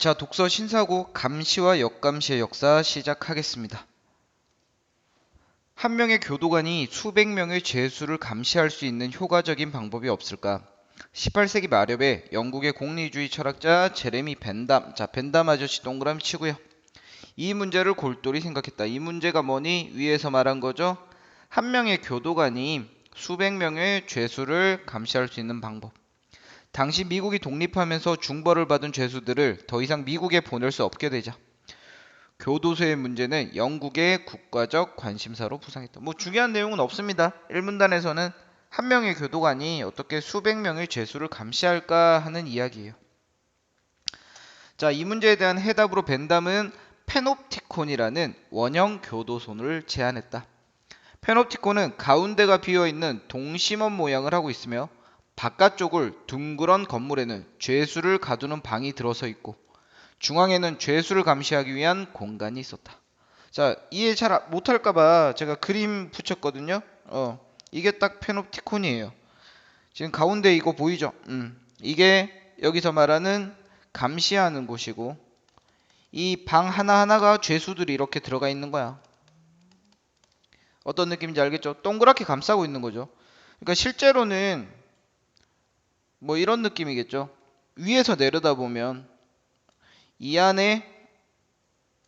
자, 독서 신사고 감시와 역감시의 역사 시작하겠습니다. 한 명의 교도관이 수백 명의 죄수를 감시할 수 있는 효과적인 방법이 없을까? 18세기 말엽에 영국의 공리주의 철학자 제레미 벤담, 자, 벤담 아저씨 동그라미 치고요. 이 문제를 골똘히 생각했다. 이 문제가 뭐니? 위에서 말한 거죠. 한 명의 교도관이 수백 명의 죄수를 감시할 수 있는 방법. 당시 미국이 독립하면서 중벌을 받은 죄수들을 더 이상 미국에 보낼 수 없게 되자 교도소의 문제는 영국의 국가적 관심사로 부상했다. 뭐 중요한 내용은 없습니다. 1문단에서는 한 명의 교도관이 어떻게 수백 명의 죄수를 감시할까 하는 이야기예요. 자, 이 문제에 대한 해답으로 벤담은 페놉티콘이라는 원형 교도소를 제안했다. 페놉티콘은 가운데가 비어 있는 동심원 모양을 하고 있으며 바깥쪽을 둥그런 건물에는 죄수를 가두는 방이 들어서 있고 중앙에는 죄수를 감시하기 위한 공간이 있었다. 자, 이해 잘 못할까봐 제가 그림 붙였거든요. 어, 이게 딱 페놉티콘이에요. 지금 가운데 이거 보이죠? 음, 이게 여기서 말하는 감시하는 곳이고 이 방 하나하나가 죄수들이 이렇게 들어가 있는 거야. 어떤 느낌인지 알겠죠? 동그랗게 감싸고 있는 거죠. 그러니까 실제로는 뭐 이런 느낌이겠죠. 위에서 내려다 보면 이 안에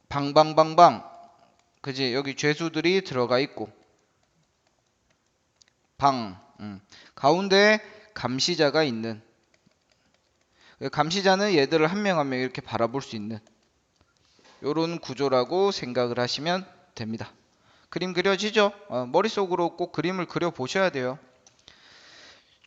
방방방방 그지 여기 죄수들이 들어가 있고 방 음. 가운데 감시자가 있는 감시자는 얘들을 한 명 한명 이렇게 바라볼 수 있는 요런 구조라고 생각을 하시면 됩니다. 그림 그려지죠? 어, 머릿속으로 꼭 그림을 그려 보셔야 돼요.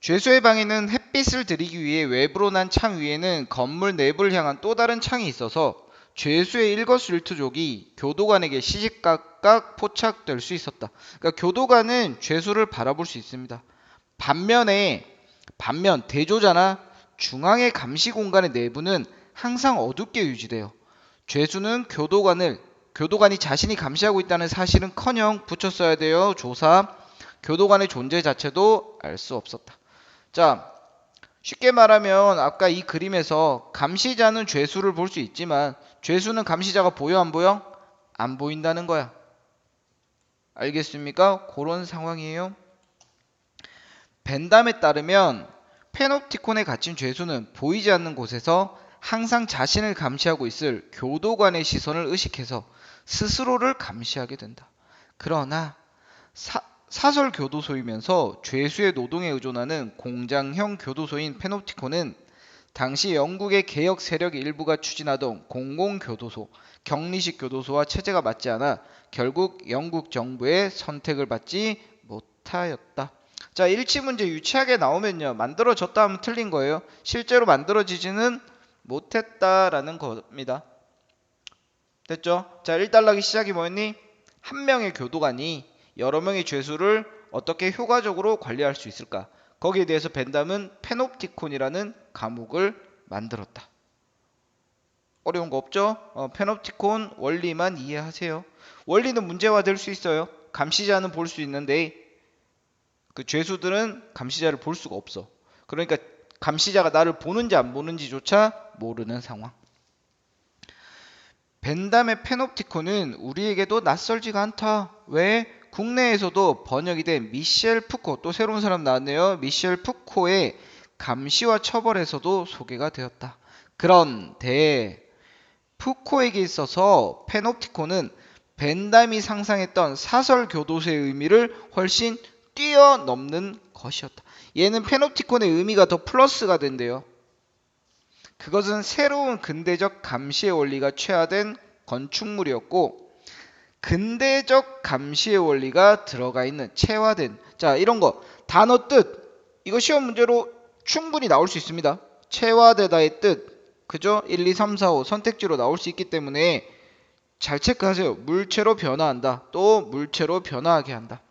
죄수의 방에는 햇빛을 들이기 위해 외부로 난 창 위에는 건물 내부를 향한 또 다른 창이 있어서 죄수의 일거수일투족이 교도관에게 시시각각 포착될 수 있었다. 그러니까 교도관은 죄수를 바라볼 수 있습니다. 반면에 반면 대조자나 중앙의 감시 공간의 내부는 항상 어둡게 유지돼요. 죄수는 교도관을 교도관이 자신이 감시하고 있다는 사실은커녕 붙였어야 돼요. 조사 교도관의 존재 자체도 알 수 없었다. 자, 쉽게 말하면 아까 이 그림에서 감시자는 죄수를 볼 수 있지만 죄수는 감시자가 보여 안 보여? 안 보인다는 거야. 알겠습니까? 그런 상황이에요. 벤담에 따르면 페노티콘에 갇힌 죄수는 보이지 않는 곳에서 항상 자신을 감시하고 있을 교도관의 시선을 의식해서 스스로를 감시하게 된다. 그러나 사, 사설 교도소이면서 죄수의 노동에 의존하는 공장형 교도소인 페노티콘은 당시 영국의 개혁 세력 일부가 추진하던 공공교도소, 격리식 교도소와 체제가 맞지 않아 결국 영국 정부의 선택을 받지 못하였다. 자, 일치 문제 유치하게 나오면요. 만들어졌다 하면 틀린 거예요. 실제로 만들어지지는 못했다라는 겁니다. 됐죠? 자, 1달락이 시작이 뭐였니? 한 명의 교도관이 여러 명의 죄수를 어떻게 효과적으로 관리할 수 있을까? 거기에 대해서 벤담은 페놉티콘이라는 과목을 만들었다. 어려운 거 없죠? 어, 페놉티콘 원리만 이해하세요. 원리는 문제화 될 수 있어요. 감시자는 볼 수 있는데 그 죄수들은 감시자를 볼 수가 없어. 그러니까 감시자가 나를 보는지 안 보는지조차 모르는 상황. 벤담의 페놉티콘은 우리에게도 낯설지가 않다. 왜? 국내에서도 번역이 된 미셸 푸코 또 새로운 사람 나왔네요. 미셸 푸코의 감시와 처벌에서도 소개가 되었다. 그런데 푸코에게 있어서 페놉티콘은 벤담이 상상했던 사설 교도소의 의미를 훨씬 뛰어넘는 것이었다. 얘는 페놉티콘의 의미가 더 플러스가 된대요. 그것은 새로운 근대적 감시의 원리가 최하된 건축물이었고 근대적 감시의 원리가 들어가 있는 체화된 자 이런 거 단어 뜻 이거 시험 문제로 충분히 나올 수 있습니다. 체화되다의 뜻 그죠? 1, 2, 3, 4, 5 선택지로 나올 수 있기 때문에 잘 체크하세요. 물체로 변화한다. 또 물체로 변화하게 한다.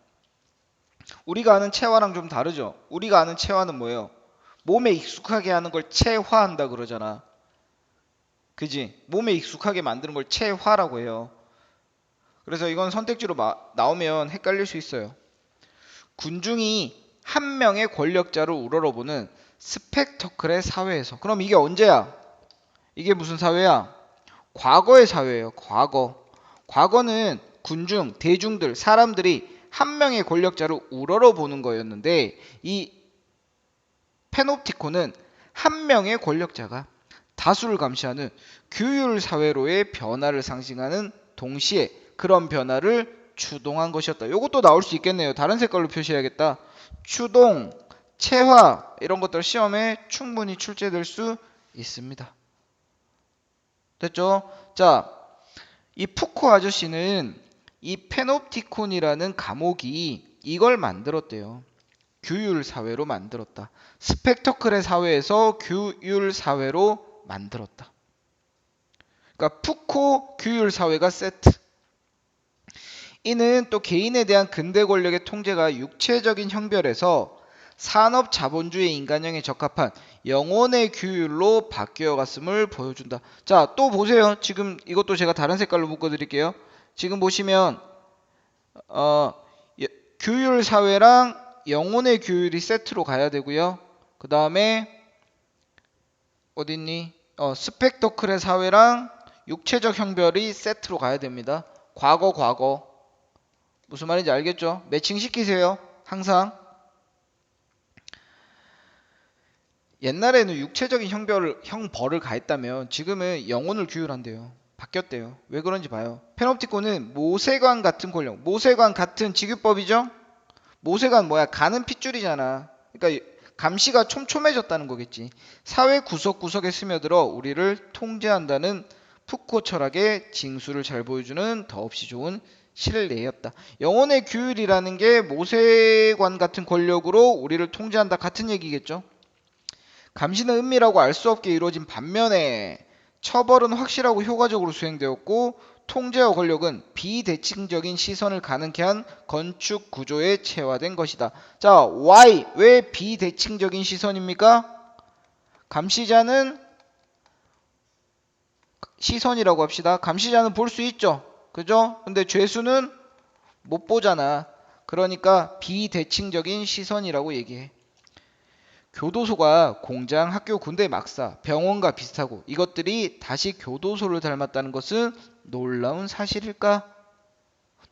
우리가 아는 체화랑 좀 다르죠? 우리가 아는 체화는 뭐예요? 몸에 익숙하게 하는 걸 체화한다 그러잖아. 그지? 몸에 익숙하게 만드는 걸 체화라고 해요. 그래서 이건 선택지로 마, 나오면 헷갈릴 수 있어요. 군중이 한 명의 권력자를 우러러보는 스펙터클의 사회에서. 그럼 이게 언제야? 이게 무슨 사회야? 과거의 사회예요. 과거. 과거는 군중, 대중들, 사람들이 한 명의 권력자를 우러러 보는 거였는데 이 페노프티콘은 한 명의 권력자가 다수를 감시하는 규율 사회로의 변화를 상징하는 동시에 그런 변화를 추동한 것이었다. 이것도 나올 수 있겠네요. 다른 색깔로 표시해야겠다. 추동, 체화 이런 것들 시험에 충분히 출제될 수 있습니다. 됐죠? 자, 이 푸코 아저씨는 이 페노프티콘이라는 감옥이 이걸 만들었대요. 규율 사회로 만들었다. 스펙터클의 사회에서 규율 사회로 만들었다. 그러니까 푸코 규율 사회가 세트. 이는 또 개인에 대한 근대 권력의 통제가 육체적인 형별에서 산업 자본주의 인간형에 적합한 영혼의 규율로 바뀌어 갔음을 보여준다. 자, 또 보세요. 지금 이것도 제가 다른 색깔로 묶어 드릴게요. 지금 보시면 어, 예, 규율 사회랑 영혼의 규율이 세트로 가야 되고요. 그 다음에 어딨니? 어, 스펙터클의 사회랑 육체적 형별이 세트로 가야 됩니다. 과거 과거 무슨 말인지 알겠죠? 매칭 시키세요. 항상 옛날에는 육체적인 형별을 형벌을 가했다면 지금은 영혼을 규율한대요. 바뀌었대요. 왜 그런지 봐요. 페놉티콘은 모세관 같은 권력, 모세관 같은 직유법이죠. 모세관 뭐야? 가는 핏줄이잖아. 그러니까 감시가 촘촘해졌다는 거겠지. 사회 구석구석에 스며들어 우리를 통제한다는 푸코 철학의 징수를 잘 보여주는 더없이 좋은 실례였다. 영혼의 규율이라는 게 모세관 같은 권력으로 우리를 통제한다 같은 얘기겠죠. 감시는 은밀하고 알 수 없게 이루어진 반면에 처벌은 확실하고 효과적으로 수행되었고 통제와 권력은 비대칭적인 시선을 가능케 한 건축 구조에 체화된 것이다. 자, why 왜 비대칭적인 시선입니까? 감시자는 시선이라고 합시다. 감시자는 볼 수 있죠. 그죠? 근데 죄수는 못 보잖아. 그러니까 비대칭적인 시선이라고 얘기해. 교도소가 공장, 학교, 군대, 막사, 병원과 비슷하고 이것들이 다시 교도소를 닮았다는 것은 놀라운 사실일까?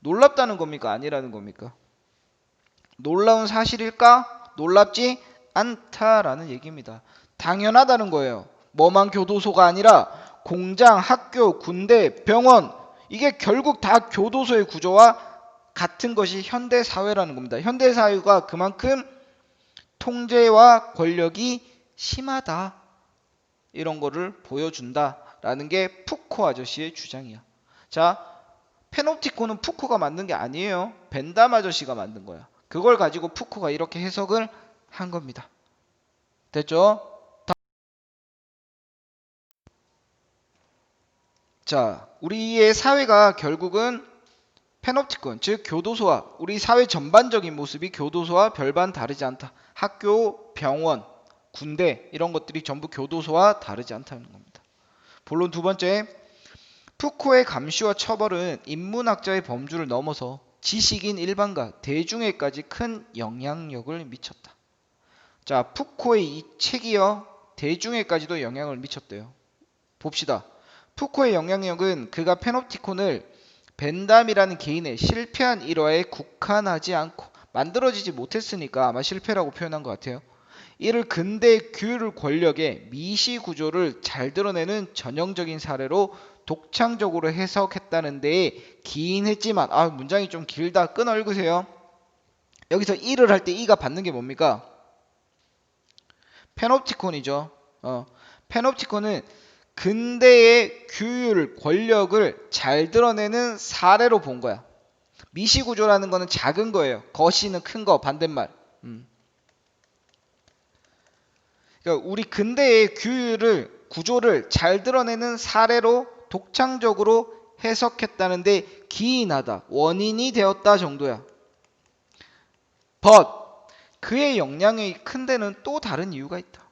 놀랍다는 겁니까? 아니라는 겁니까? 놀라운 사실일까? 놀랍지 않다라는 얘기입니다. 당연하다는 거예요. 뭐만 교도소가 아니라 공장, 학교, 군대, 병원 이게 결국 다 교도소의 구조와 같은 것이 현대 사회라는 겁니다. 현대 사회가 그만큼 통제와 권력이 심하다. 이런 거를 보여준다라는 게 푸코 아저씨의 주장이야. 자, 페놉티콘은 푸코가 만든 게 아니에요. 벤담 아저씨가 만든 거야. 그걸 가지고 푸코가 이렇게 해석을 한 겁니다. 됐죠? 자, 우리의 사회가 결국은 페놉티콘, 즉 교도소와 우리 사회 전반적인 모습이 교도소와 별반 다르지 않다. 학교, 병원, 군대 이런 것들이 전부 교도소와 다르지 않다는 겁니다. 본론 두 번째, 푸코의 감시와 처벌은 인문학자의 범주를 넘어서 지식인 일반과 대중에까지 큰 영향력을 미쳤다. 자, 푸코의 이 책이요 대중에까지도 영향을 미쳤대요. 봅시다. 푸코의 영향력은 그가 페놉티콘을 벤담이라는 개인의 실패한 일화에 국한하지 않고 만들어지지 못했으니까 아마 실패라고 표현한 것 같아요. 이를 근대 규율 권력의 미시 구조를 잘 드러내는 전형적인 사례로 독창적으로 해석했다는 데에 기인했지만 아 문장이 좀 길다 끊어 읽으세요. 여기서 이를 할 때 이가 받는 게 뭡니까? 페놉티콘이죠. 어, 페놉티콘은 근대의 규율, 권력을 잘 드러내는 사례로 본 거야. 미시구조라는 거는 작은 거예요. 거시는 큰 거, 반대말. 음. 그러니까 우리 근대의 규율을, 구조를 잘 드러내는 사례로 독창적으로 해석했다는데 기인하다, 원인이 되었다 정도야. but 그의 영향이 큰 데는 또 다른 이유가 있다.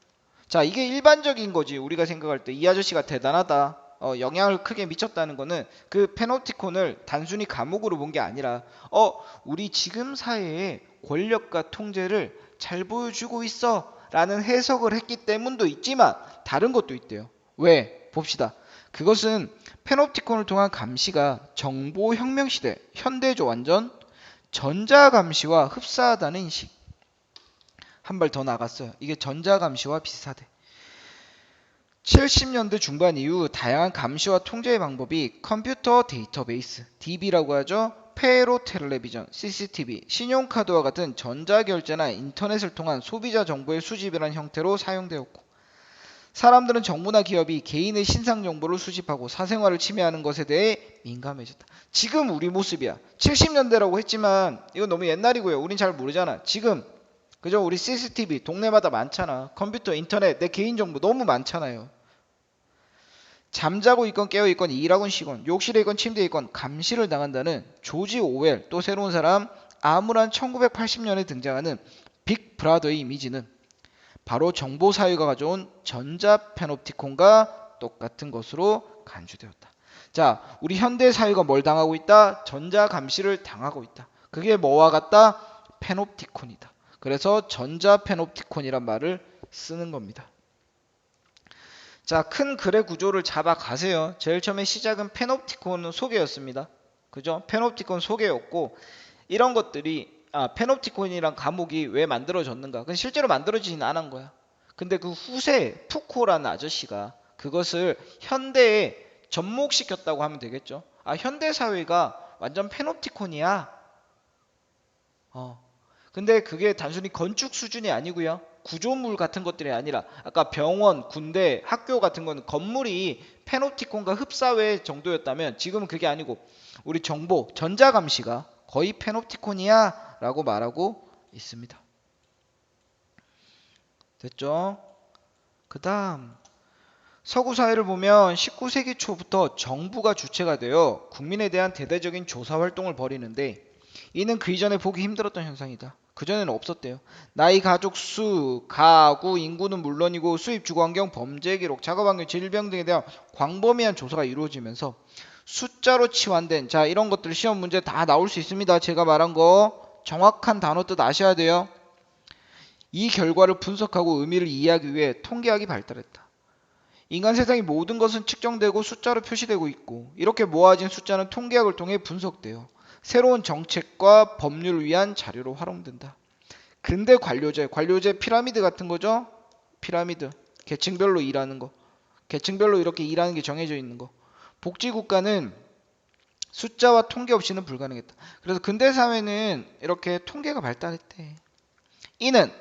자, 이게 일반적인 거지. 우리가 생각할 때 이 아저씨가 대단하다. 어, 영향을 크게 미쳤다는 거는 그 페노티콘을 단순히 감옥으로 본 게 아니라 어, 우리 지금 사회의 권력과 통제를 잘 보여주고 있어 라는 해석을 했기 때문도 있지만 다른 것도 있대요. 왜? 봅시다. 그것은 페놉티콘을 통한 감시가 정보혁명 시대 현대죠 완전 전자감시와 흡사하다는 인식. 한 발 더 나갔어요. 이게 전자감시와 비슷하대. 70년대 중반 이후 다양한 감시와 통제의 방법이 컴퓨터 데이터베이스, DB라고 하죠. 페로 텔레비전, CCTV, 신용카드와 같은 전자결제나 인터넷을 통한 소비자 정보의 수집이라는 형태로 사용되었고 사람들은 정부나 기업이 개인의 신상 정보를 수집하고 사생활을 침해하는 것에 대해 민감해졌다. 지금 우리 모습이야. 70년대라고 했지만 이건 너무 옛날이고요. 우린 잘 모르잖아. 지금 그죠? 우리 CCTV 동네마다 많잖아. 컴퓨터, 인터넷, 내 개인 정보 너무 많잖아요. 잠자고 있건 깨어 있건 일하건 쉬건 욕실에 있건 침대에 있건 감시를 당한다는 조지 오웰 또 새로운 사람 아무란 1980년에 등장하는 빅 브라더의 이미지는 바로 정보 사회가 가져온 전자 페놉티콘과 똑같은 것으로 간주되었다. 자, 우리 현대 사회가 뭘 당하고 있다? 전자 감시를 당하고 있다. 그게 뭐와 같다? 페놉티콘이다. 그래서 전자 페놉티콘이란 말을 쓰는 겁니다. 자, 큰 글의 구조를 잡아 가세요. 제일 처음에 시작은 페놉티콘 소개였습니다. 그죠? 페놉티콘 소개였고 이런 것들이 아, 페놉티콘이란 과목이 왜 만들어졌는가? 그건 실제로 만들어지진 않은 거야. 근데 그 후세 푸코라는 아저씨가 그것을 현대에 접목시켰다고 하면 되겠죠. 아, 현대 사회가 완전 페놉티콘이야. 어. 근데 그게 단순히 건축 수준이 아니고요. 구조물 같은 것들이 아니라 아까 병원, 군대, 학교 같은 거는 건물이 페놉티콘과 흡사회 정도였다면 지금은 그게 아니고 우리 정보, 전자감시가 거의 페놉티콘이야 라고 말하고 있습니다. 됐죠? 그 다음 서구 사회를 보면 19세기 초부터 정부가 주체가 되어 국민에 대한 대대적인 조사 활동을 벌이는데 이는 그 이전에 보기 힘들었던 현상이다. 그전에는 없었대요. 나이, 가족 수, 가구, 인구는 물론이고 수입, 주거 환경, 범죄 기록, 작업 환경, 질병 등에 대한 광범위한 조사가 이루어지면서 숫자로 치환된 자 이런 것들 시험 문제 다 나올 수 있습니다. 제가 말한 거 정확한 단어 뜻 아셔야 돼요. 이 결과를 분석하고 의미를 이해하기 위해 통계학이 발달했다. 인간 세상의 모든 것은 측정되고 숫자로 표시되고 있고 이렇게 모아진 숫자는 통계학을 통해 분석돼요. 새로운 정책과 법률을 위한 자료로 활용된다. 근대 관료제, 관료제 피라미드 같은 거죠? 피라미드. 계층별로 일하는 거. 계층별로 이렇게 일하는 게 정해져 있는 거. 복지국가는 숫자와 통계 없이는 불가능했다. 그래서 근대 사회는 이렇게 통계가 발달했대. 이는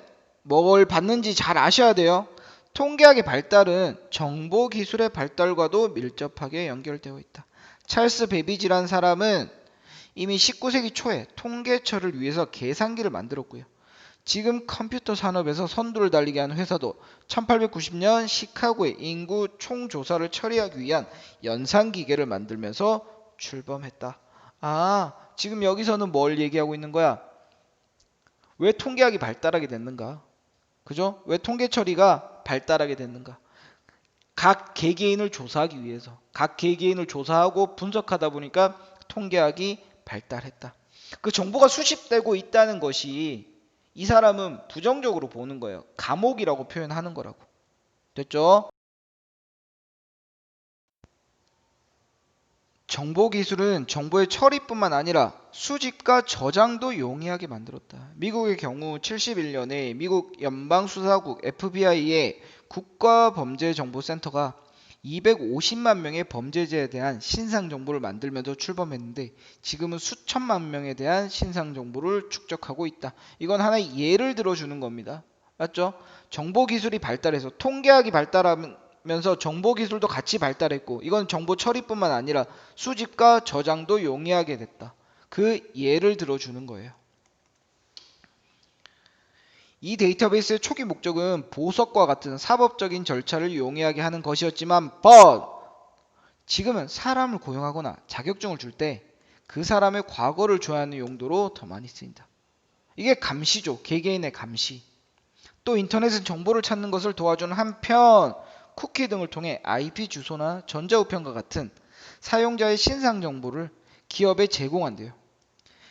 뭘 받는지 잘 아셔야 돼요. 통계학의 발달은 정보 기술의 발달과도 밀접하게 연결되어 있다. 찰스 베비지란 사람은 이미 19세기 초에 통계처를 위해서 계산기를 만들었고요. 지금 컴퓨터 산업에서 선두를 달리게 한 회사도 1890년 시카고의 인구 총조사를 처리하기 위한 연산기계를 만들면서 출범했다. 아, 지금 여기서는 뭘 얘기하고 있는 거야? 왜 통계학이 발달하게 됐는가? 그죠? 왜 통계 처리가 발달하게 됐는가? 각 개개인을 조사하기 위해서 각 개개인을 조사하고 분석하다 보니까 통계학이 발달했다. 그 정보가 수집되고 있다는 것이 이 사람은 부정적으로 보는 거예요. 감옥이라고 표현하는 거라고. 됐죠? 정보 기술은 정보의 처리뿐만 아니라 수집과 저장도 용이하게 만들었다. 미국의 경우 71년에 미국 연방수사국 FBI의 국가범죄정보센터가 250만 명의 범죄자에 대한 신상 정보를 만들면서 출범했는데 지금은 수천만 명에 대한 신상 정보를 축적하고 있다. 이건 하나의 예를 들어주는 겁니다. 맞죠? 정보 기술이 발달해서 통계학이 발달하면서 정보 기술도 같이 발달했고 이건 정보 처리뿐만 아니라 수집과 저장도 용이하게 됐다. 그 예를 들어주는 거예요. 이 데이터베이스의 초기 목적은 보석과 같은 사법적인 절차를 용이하게 하는 것이었지만 but 지금은 사람을 고용하거나 자격증을 줄 때 그 사람의 과거를 조회하는 용도로 더 많이 쓰인다. 이게 감시죠. 개개인의 감시. 또 인터넷은 정보를 찾는 것을 도와주는 한편 쿠키 등을 통해 IP 주소나 전자우편과 같은 사용자의 신상 정보를 기업에 제공한대요.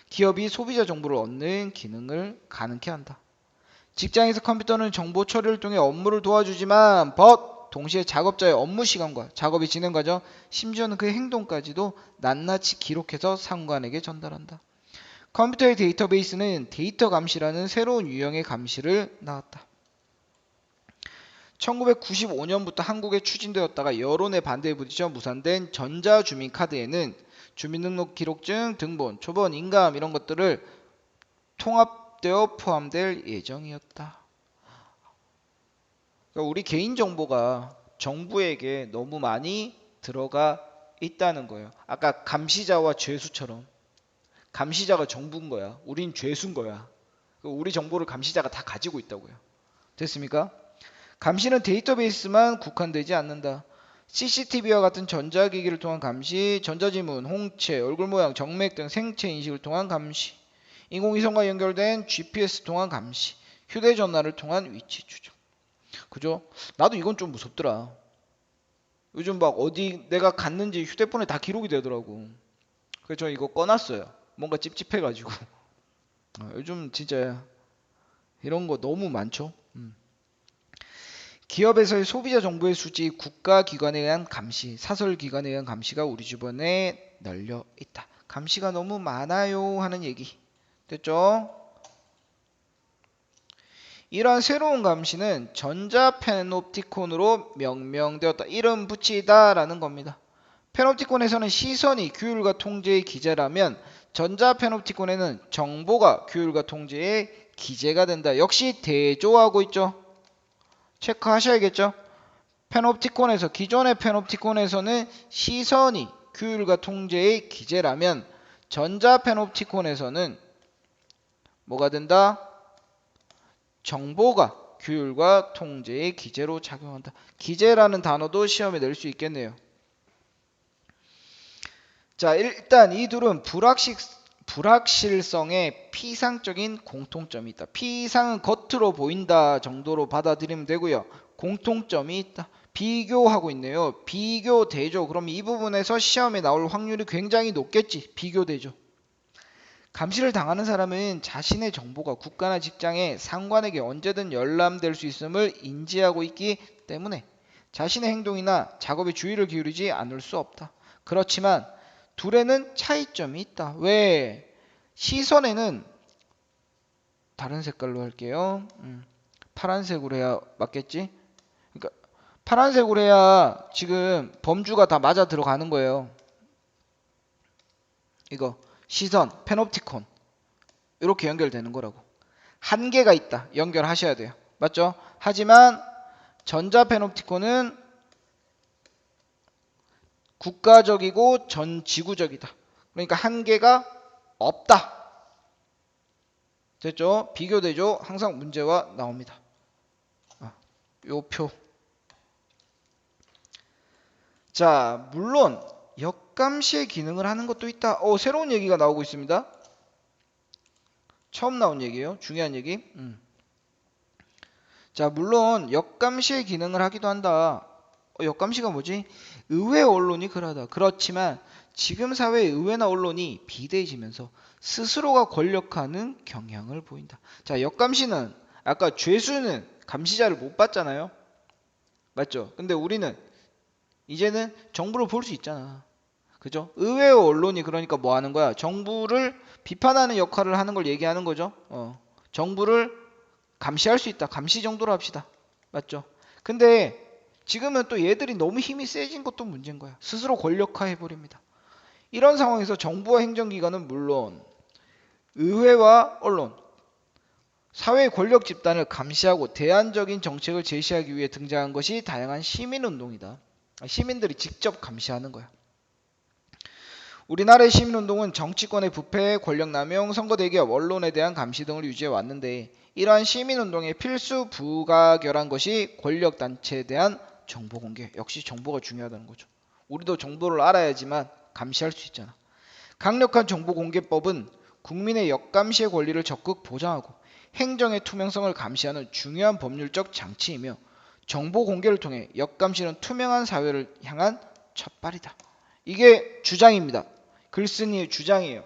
기업이 소비자 정보를 얻는 기능을 가능케 한다. 직장에서 컴퓨터는 정보 처리를 통해 업무를 도와주지만 but 동시에 작업자의 업무 시간과 작업이 진행 과정, 심지어는 그의 행동까지도 낱낱이 기록해서 상관에게 전달한다. 컴퓨터의 데이터베이스는 데이터 감시라는 새로운 유형의 감시를 낳았다. 1995년부터 한국에 추진되었다가 여론의 반대에 부딪혀 무산된 전자주민카드에는 주민등록 기록증, 등본, 초본, 인감 이런 것들을 통합 되어 포함될 예정이었다. 그러니까 우리 개인 정보가 정부에게 너무 많이 들어가 있다는 거예요. 아까 감시자와 죄수처럼 감시자가 정부인 거야. 우린 죄수인 거야. 우리 정보를 감시자가 다 가지고 있다고요. 됐습니까? 감시는 데이터베이스만 국한되지 않는다. CCTV와 같은 전자기기를 통한 감시, 전자지문, 홍채, 얼굴 모양, 정맥 등 생체 인식을 통한 감시, 인공위성과 연결된 GPS 통한 감시, 휴대전화를 통한 위치 추적. 그죠? 나도 이건 좀 무섭더라. 요즘 막 어디 내가 갔는지 휴대폰에 다 기록이 되더라고. 그래서 저 이거 꺼놨어요. 뭔가 찝찝해가지고. 어, 요즘 진짜 이런 거 너무 많죠. 음. 기업에서의 소비자 정보의 수지, 국가기관에 의한 감시, 사설기관에 의한 감시가 우리 주변에 널려 있다. 감시가 너무 많아요 하는 얘기. 됐죠? 이러한 새로운 감시는 전자 페놉티콘으로 명명되었다. 이름 붙이다 라는 겁니다. 페놉티콘에서는 시선이 규율과 통제의 기재라면 전자 페놉티콘에는 정보가 규율과 통제의 기재가 된다. 역시 대조하고 있죠. 체크하셔야겠죠. 페놉티콘에서 기존의 페놉티콘에서는 시선이 규율과 통제의 기재라면 전자 페놉티콘에서는 뭐가 된다? 정보가 규율과 통제의 기재로 작용한다. 기재라는 단어도 시험에 낼 수 있겠네요. 자, 일단 이 둘은 불확실, 불확실성에 피상적인 공통점이 있다. 피상은 겉으로 보인다 정도로 받아들이면 되고요. 공통점이 있다. 비교하고 있네요. 비교 대조. 그럼 이 부분에서 시험에 나올 확률이 굉장히 높겠지. 비교 대조. 감시를 당하는 사람은 자신의 정보가 국가나 직장에 상관에게 언제든 열람될 수 있음을 인지하고 있기 때문에 자신의 행동이나 작업에 주의를 기울이지 않을 수 없다. 그렇지만 둘에는 차이점이 있다. 왜? 시선에는 다른 색깔로 할게요. 음, 파란색으로 해야 맞겠지? 그러니까 파란색으로 해야 지금 범주가 다 맞아 들어가는 거예요. 이거 시선, 페놉티콘 이렇게 연결되는 거라고. 한계가 있다. 연결하셔야 돼요. 맞죠? 하지만 전자 페놉티콘은 국가적이고 전 지구적이다. 그러니까 한계가 없다. 됐죠? 비교되죠? 항상 문제와 나옵니다. 아, 요 표. 자, 물론 역감시의 기능을 하는 것도 있다. 어, 새로운 얘기가 나오고 있습니다. 처음 나온 얘기예요. 중요한 얘기. 음. 자, 물론 역감시의 기능을 하기도 한다. 어, 역감시가 뭐지? 의회 언론이 그러다. 그렇지만 지금 사회의 의회나 언론이 비대해지면서 스스로가 권력하는 경향을 보인다. 자, 역감시는 아까 죄수는 감시자를 못 봤잖아요. 맞죠? 근데 우리는 이제는 정부를 볼 수 있잖아. 그죠? 의회 언론이 그러니까 뭐 하는 거야? 정부를 비판하는 역할을 하는 걸 얘기하는 거죠. 어. 정부를 감시할 수 있다. 감시 정도로 합시다. 맞죠? 근데 지금은 또 얘들이 너무 힘이 세진 것도 문제인 거야. 스스로 권력화해 버립니다. 이런 상황에서 정부와 행정기관은 물론 의회와 언론, 사회의 권력 집단을 감시하고 대안적인 정책을 제시하기 위해 등장한 것이 다양한 시민운동이다. 시민들이 직접 감시하는 거야. 우리나라의 시민운동은 정치권의 부패, 권력남용, 선거 대기업, 언론에 대한 감시 등을 유지해 왔는데 이러한 시민운동의 필수 부가결한 것이 권력단체에 대한 정보 공개. 역시 정보가 중요하다는 거죠. 우리도 정보를 알아야지만 감시할 수 있잖아. 강력한 정보 공개법은 국민의 역감시의 권리를 적극 보장하고 행정의 투명성을 감시하는 중요한 법률적 장치이며 정보 공개를 통해 역감시는 투명한 사회를 향한 첫발이다. 이게 주장입니다. 글쓴이의 주장이에요.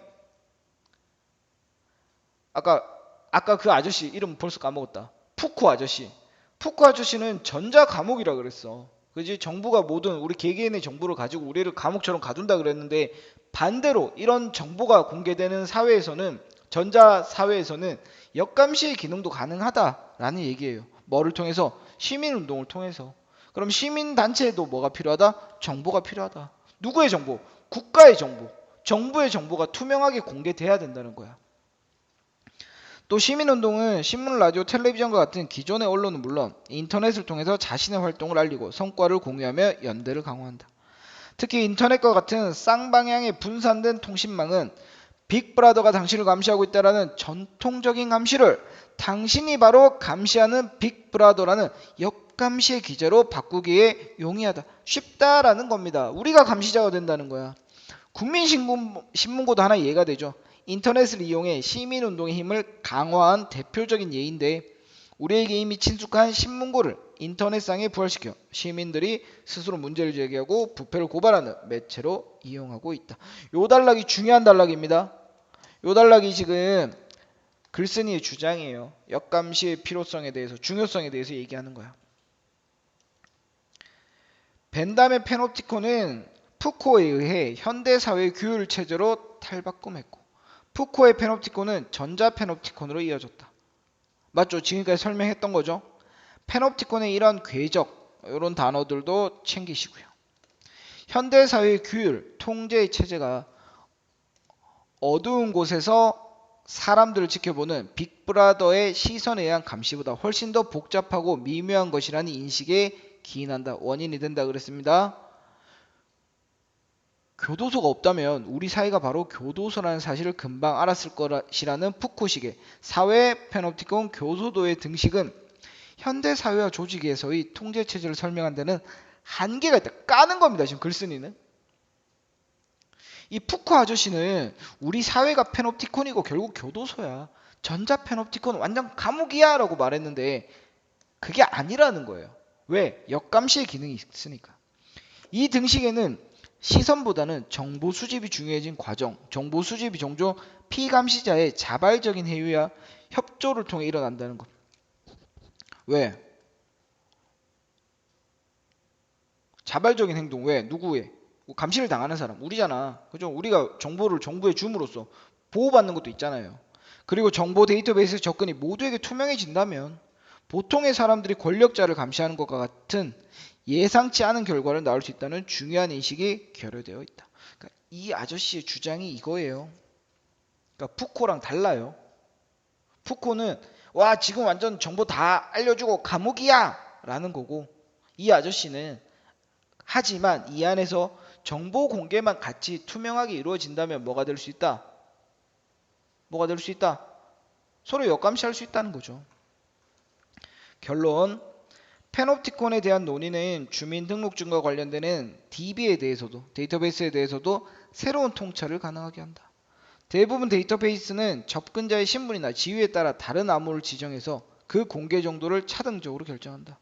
아까 아까 그 아저씨 이름 벌써 까먹었다. 푸코 아저씨. 푸코 아저씨는 전자 감옥이라 그랬어. 그지 정부가 모든 우리 개개인의 정보를 가지고 우리를 감옥처럼 가둔다 그랬는데 반대로 이런 정보가 공개되는 사회에서는 전자 사회에서는 역감시의 기능도 가능하다라는 얘기예요. 뭐를 통해서 시민 운동을 통해서. 그럼 시민 단체에도 뭐가 필요하다? 정보가 필요하다. 누구의 정보? 국가의 정보. 정부의 정보가 투명하게 공개돼야 된다는 거야. 또 시민운동은 신문, 라디오, 텔레비전과 같은 기존의 언론은 물론 인터넷을 통해서 자신의 활동을 알리고 성과를 공유하며 연대를 강화한다. 특히 인터넷과 같은 쌍방향의 분산된 통신망은 빅브라더가 당신을 감시하고 있다라는 전통적인 감시를 당신이 바로 감시하는 빅브라더라는 역감시의 기제로 바꾸기에 용이하다. 쉽다라는 겁니다. 우리가 감시자가 된다는 거야. 국민신문고도 하나 예가 되죠. 인터넷을 이용해 시민운동의 힘을 강화한 대표적인 예인데 우리에게 이미 친숙한 신문고를 인터넷상에 부활시켜 시민들이 스스로 문제를 제기하고 부패를 고발하는 매체로 이용하고 있다. 요 단락이 중요한 단락입니다. 요 단락이 지금 글쓴이의 주장이에요. 역감시의 필요성에 대해서 중요성에 대해서 얘기하는 거야. 벤담의 페노티콘은 푸코에 의해 현대 사회의 규율 체제로 탈바꿈했고 푸코의 페노티콘은 전자 페노티콘으로 이어졌다. 맞죠? 지금까지 설명했던 거죠. 페노티콘의 이런 궤적 이런 단어들도 챙기시고요. 현대 사회의 규율, 통제 체제가 어두운 곳에서 사람들을 지켜보는 빅브라더의 시선에 의한 감시보다 훨씬 더 복잡하고 미묘한 것이라는 인식에 기인한다. 원인이 된다 그랬습니다. 교도소가 없다면 우리 사회가 바로 교도소라는 사실을 금방 알았을 것이라는 푸코식의 사회 페노티콘 교소도의 등식은 현대 사회와 조직에서의 통제 체제를 설명한 데는 한계가 있다. 까는 겁니다. 지금 글쓴이는. 이 푸코 아저씨는 우리 사회가 페노티콘이고 결국 교도소야. 전자 페노티콘 완전 감옥이야 라고 말했는데 그게 아니라는 거예요. 왜? 역감시의 기능이 있으니까. 이 등식에는 시선보다는 정보 수집이 중요해진 과정, 정보 수집이 종종 피감시자의 자발적인 회유와 협조를 통해 일어난다는 것. 왜? 자발적인 행동 왜? 누구의? 뭐 감시를 당하는 사람 우리잖아. 그죠? 우리가 정보를 정부에 줌으로써 보호받는 것도 있잖아요. 그리고 정보 데이터베이스 접근이 모두에게 투명해진다면 보통의 사람들이 권력자를 감시하는 것과 같은 예상치 않은 결과를 낳을 수 있다는 중요한 인식이 결여되어 있다. 그러니까 이 아저씨의 주장이 이거예요. 그러니까 푸코랑 달라요. 푸코는 와 지금 완전 정보 다 알려주고 감옥이야 라는 거고 이 아저씨는 하지만 이 안에서 정보 공개만 같이 투명하게 이루어진다면 뭐가 될 수 있다? 뭐가 될 수 있다? 서로 역감시할 수 있다는 거죠. 결론 페노티콘에 대한 논의는 주민등록증과 관련되는 DB에 대해서도 데이터베이스에 대해서도 새로운 통찰을 가능하게 한다. 대부분 데이터베이스는 접근자의 신분이나 지위에 따라 다른 암호를 지정해서 그 공개 정도를 차등적으로 결정한다.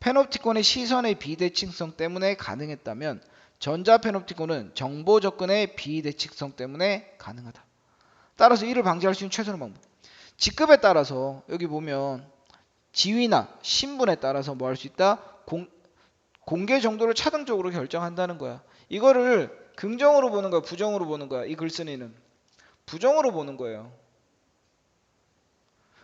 페노티콘의 시선의 비대칭성 때문에 가능했다면 전자 페노티콘은 정보 접근의 비대칭성 때문에 가능하다. 따라서 이를 방지할 수 있는 최선의 방법. 직급에 따라서 여기 보면 지위나 신분에 따라서 뭐 할 수 있다? 공, 공개 정도를 차등적으로 결정한다는 거야. 이거를 긍정으로 보는 거야, 부정으로 보는 거야. 이 글쓴이는 부정으로 보는 거예요.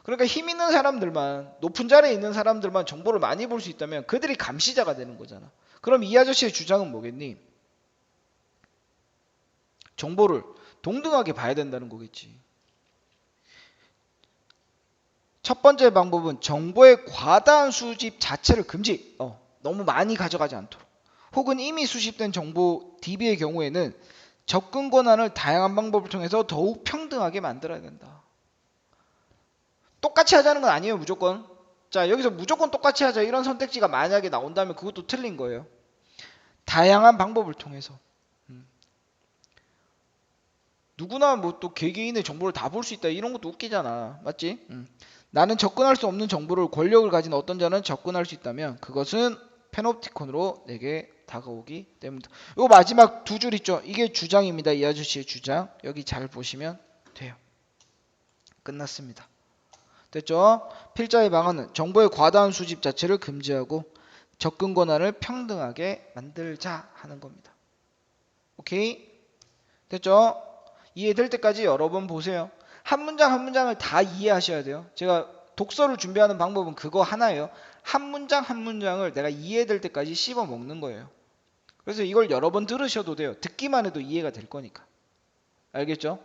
그러니까 힘 있는 사람들만 높은 자리에 있는 사람들만 정보를 많이 볼 수 있다면 그들이 감시자가 되는 거잖아. 그럼 이 아저씨의 주장은 뭐겠니? 정보를 동등하게 봐야 된다는 거겠지. 첫 번째 방법은 정보의 과다한 수집 자체를 금지. 어, 너무 많이 가져가지 않도록. 혹은 이미 수집된 정보 DB의 경우에는 접근 권한을 다양한 방법을 통해서 더욱 평등하게 만들어야 된다. 똑같이 하자는 건 아니에요, 무조건. 자, 여기서 무조건 똑같이 하자 이런 선택지가 만약에 나온다면 그것도 틀린 거예요. 다양한 방법을 통해서. 음. 누구나 뭐 또 개개인의 정보를 다 볼 수 있다 이런 것도 웃기잖아. 맞지? 음. 나는 접근할 수 없는 정보를 권력을 가진 어떤 자는 접근할 수 있다면 그것은 페노티콘으로 내게 다가오기 때문이다. 요 마지막 두 줄 있죠. 이게 주장입니다. 이 아저씨의 주장. 여기 잘 보시면 돼요. 끝났습니다. 됐죠? 필자의 방안은 정보의 과다한 수집 자체를 금지하고 접근 권한을 평등하게 만들자 하는 겁니다. 오케이? 됐죠? 이해될 때까지 여러 번 보세요. 한 문장 한 문장을 다 이해하셔야 돼요. 제가 독서를 준비하는 방법은 그거 하나예요. 한 문장 한 문장을 내가 이해될 때까지 씹어 먹는 거예요. 그래서 이걸 여러 번 들으셔도 돼요. 듣기만 해도 이해가 될 거니까. 알겠죠?